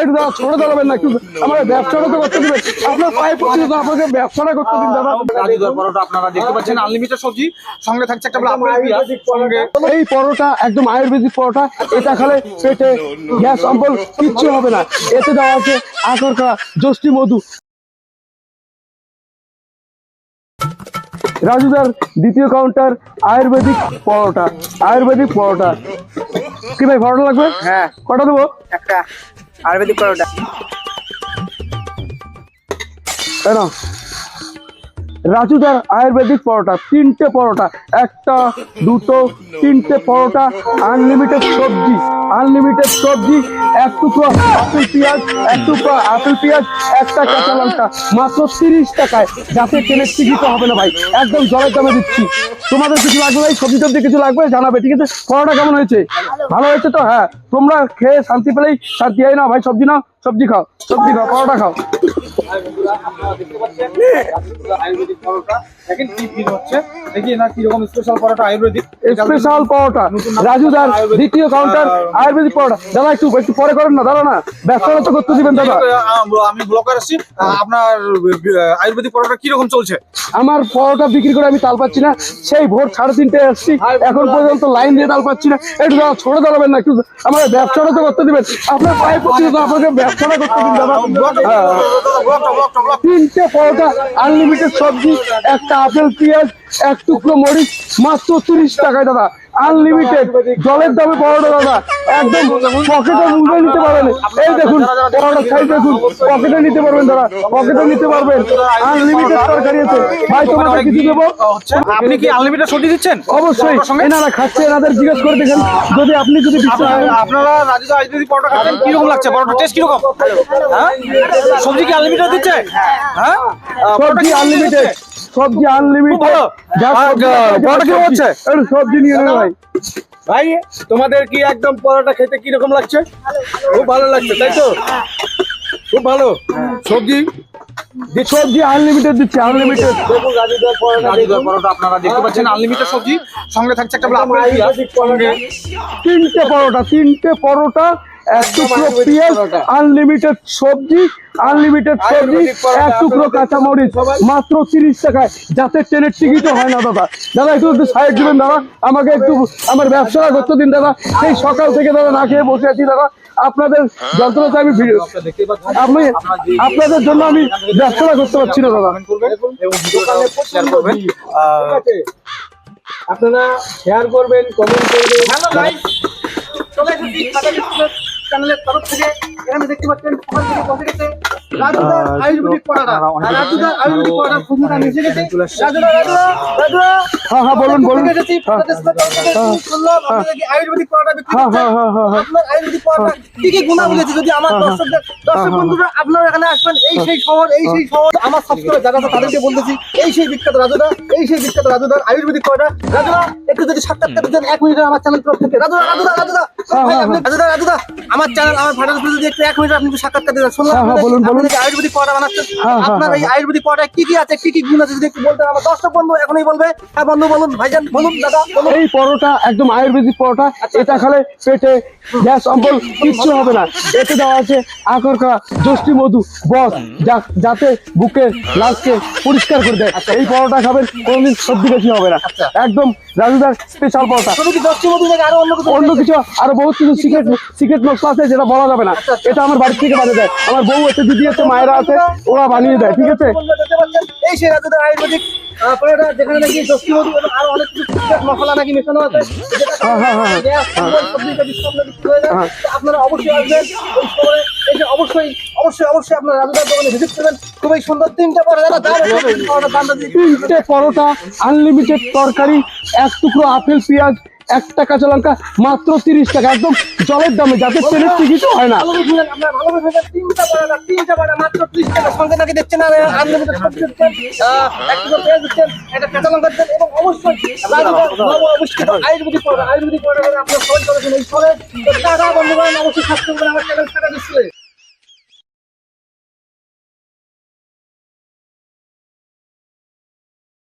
একটু দাদা ছোট দাঁড়াবেন না আমার ব্যবসাটা তো করতে দিবেন। আপনার পায়ে পড়ছে তো আপনাকে ব্যবসাটা করতে দিন দাদা। পরোটা আপনারা দেখতে পাচ্ছেন আনলিমিটেড সবজি সঙ্গে থাকছে একটা বলে আপেল পেঁয়াজ সঙ্গে এই পরোটা একদম আয়ুর্বেদিক পরোটা এটা খেলে পেটে গ্যাস অম্বল কিচ্ছু হবে না। এতে দেওয়া আছে আকরকা জষ্টি মধু। রাজুদার দ্বিতীয় counter ayurvedic paratha ayurvedic paratha. কি ভাই পরোটা লাগবে? হ্যাঁ। কটা দেবো? একটা। আয়ুর্বেদিক পরোটা তাই না রাজুদার আয়ুর্বেদিক পরোটা, তিনটে পরোটা, একটা, দুটো, তিনটে পরোটা আনলিমিটেড সবজি আনলিমিটেড সবজি, এক টুকরো আপেল পেঁয়াজ, এক টুকরো আপেল পেঁয়াজ, একটা কাঁচা লঙ্কা, মাত্র তিরিশ টাকায়। যাতে ট্রেনের টিকিট হবে না ভাই, একদম জলের দামে দিচ্ছি। তোমাদের কিছু লাগবে ভাই? সবজি টবজি কিছু লাগবে? জানাবে, ঠিক আছে? পরোটা কেমন হয়েছে? ভালো হয়েছে তো? হ্যাঁ তোমরা খেয়ে শান্তি পেলেই শান্তি। হয় না ভাই, সবজি নাও, সবজি খাও সবজি খাও, পরোটা খাও। আয়ুর্বেদিক পরোটা দেখেন কি ভিড় হচ্ছে দেখি না কীরকম special paratha. Ayurvedic special paratha রাজুদার দ্বিতীয় কাউন্টার আয়ুর্বেদিক পরোটা। দাদা একটু একটু পরে করেন না দাদা না। ব্যবসাটা তো করতে দিবেন দাদা। আমি ব্লগার আসছি। আপনার আয়ুর্বেদিক পরোটা কীরকম চলছে? আমার পরোটা বিক্রি করে আমি তাল পাচ্ছি না। সেই ভোর সাড়ে তিনটে আসছি। এখন পর্যন্ত লাইন দিয়ে তাল পাচ্ছি না। একটু দাদা ছোট দাঁড়াবেন না একটু আমার ব্যবসাটা তো করতে দিবেন। আপনার পায়ে পড়ছে আপনাকে ব্যবসাটা করতে দিন দাদা। তিনটে পরোটা আনলিমিটেড সবজি একটা আপেল পেঁয়াজ এক টুকরো মরিচ মাত্র তিরিশ টাকায় দাদা। আনলিমিটেড জলের দামে পরোটা দাদা। একদম পকেটে মুখে নিতে পারবেন। এই দেখুন পরোটা সাইজ দেখুন। পকেটে নিতে পারবেন দাদা। পকেটে নিতে পারবেন। আনলিমিটেড তরকারি আছে। ভাই তোমাকে কিছু দেবো? আপনি কি আনলিমিটেড সবজি দিচ্ছেন? অবশ্যই। পরোটার? এনারা খাচ্ছে এনাদের জিজ্ঞেস করে দেখেন। যদি আপনি যদি আপনারা- আপনারা রাজুদা আয়ুর্বেদিক পরোটা খাচ্ছেন কীরকম লাগছে? পরোটা টেস্ট কীরকম? হ্যাঁ? সবজি কি আনলিমিটেড দিচ্ছে? হ্যাঁ? পরোটা সবজি কি আনলিমিটেড সবজি আনলিমিটেড পরোটা কীরকম হচ্ছে? একটু সবজি নিয়ে নেবে ভাই। ভাই তোমাদের কি একদম পরোটা খেতে কি রকম লাগছে? খুব ভালো লাগছে তাই তো? খুব ভালো। সবজি? সবজি আনলিমিটেড দিচ্ছে আনলিমিটেড পরোটা পরোটা আপনারা দেখতে পাচ্ছেন আনলিমিটেড সবজি। সঙ্গে থাকছে একটা তিনটে পরোটা তিনটে পরোটা টুকরো পেঁয়াজ আনলিমিটেড সবজি আনলিমিটেড সবজি এক টুকরো কাঁচামরিচ মাত্র তিরিশ টাকায়। যাতে ট্রেনের টিকিটও হয় না দাদা। দাদা একটু একটু সাইড দিবেন দাদা। আমাকে একটু আমার ব্যবসাটা করতে দিন দাদা। সেই সকাল থেকে দাদা না খেয়ে বসে আছি দাদা। আপনাদের যন্ত্রণাতে আমি ভিডিও আপনি আপনাদের জন্য আমি ব্যবসাটা করতে পারছি না দাদা। আপনারা শেয়ার করবেন কমেন্ট করবেন। চ্যানেলের তরফ থেকে এখানে দেখতে পাচ্ছেন সকাল থেকে বসে গেছে রাজুদার আয়ুর্বেদিক পড়াটা আর রাজুদার আয়ুর্বেদিক পড়াটা খুবটা মিশে গেছে রাজুদা রাজুদা রাজুদা হ্যাঁ হ্যাঁ বলুন বলুন। এসেছি হ্যাঁ। প্রতিষ্ঠা তরফ থেকে শুনলাম আপনারা কি আয়ুর্বেদিক পড়াটা বিক্রি হ্যাঁ, হ্যাঁ, হ্যাঁ, হ্যাঁ। আপনার আয়ুর্বেদিক পড়াটা কি কি গুণা বলেছে যদি আমার দর্শকদের দর্শক বন্ধুরা আপনারা এখানে আসবেন এই সেই শহর এই সেই শহর আমার সাবস্ক্রাইবার যারা আছে তাদেরকে বলতেছি এই সেই বিখ্যাত রাজুদা এই সেই বিখ্যাত রাজুদার আয়ুর্বেদিক পড়াটা। রাজুদা একটু যদি সাক্ষাৎকার দিতেন এক মিনিটের আমার চ্যানেল তরফ থেকে। রাজুদা রাজুদা রাজুদা। রাজুদা রাজুদা আমার চ্যানেল আমার যদি একটু এক মিনিট আপনি একটু সাক্ষাৎকার দিতেন শুনলাম হ্যাঁ, হ্যাঁ, বলুন, বলুন। আপনি যে আয়ুর্বেদিক বানাচ্ছেন হ্যাঁ, হ্যাঁ, আপনার এই আয়ুর্বেদিক কি কি আছে কি কি গুণ আছে যদি একটু বলতেন আমার দর্শক বন্ধু এখনই বলবে। হ্যাঁ বন্ধু বলুন ভাইজান বলুন দাদা এই পরোটা একদম আয়ুর্বেদিক পরোটা এটা খেলে পেটে গ্যাস অম্বল কিচ্ছু হবে না। এতে দেওয়া আছে আকরকা জষ্টি মধু বস যাতে বুকে লাশকে পরিষ্কার করে দেয়। এই পরোটা খাবেন কোনোদিন সর্দি বেশি হবে না। একদম রাজুদার স্পেশাল পরোটা। অন্য কিছু আরও বহুত কিছু সিক্রেট সিক্রেট মশলা আছে যেটা বলা যাবে না। এটা আমার বাড়ি থেকে বানিয়ে দেয়। আমার বউ আছে। দিদি আছে মায়েরা আছে ওরা বানিয়ে দেয় ঠিক আছে এই আয়ুর্বেদিক আহ, যেখানে নাকি দশটি এবং আরও অনেক কিছু মশলা নাকি মেশানো আছে হ্যাঁ, হ্যাঁ, হ্যাঁ। আপনারা অবশ্যই আসবেন এসে অবশ্যই অবশ্যই অবশ্যই আপনারা রাজুদার দোকানে ভিজিট করবেন খুবই সুন্দর। তিনটে পরোটা আনলিমিটেড তরকারি এক টুকরো আপেল পেঁয়াজ একটা কাঁচা লঙ্কা মাত্র তিরিশ টাকা। একদম জলের দামে যাতে ট্রেনের টিকিটও হয় না। ভালোভাবে শুনলেন, আপনারা ভালোভাবে শুনলেন, তিনটা পরোটা, তিনটা পরোটা, মাত্র 30 টাকা। সঙ্গে নাকি দেখছেন আর unlimited সবজি দিচ্ছেন, আহ, এক কিলো পেঁয়াজ দিচ্ছেন, একটা কাঁচা লঙ্কা দিচ্ছেন এবং অবশ্যই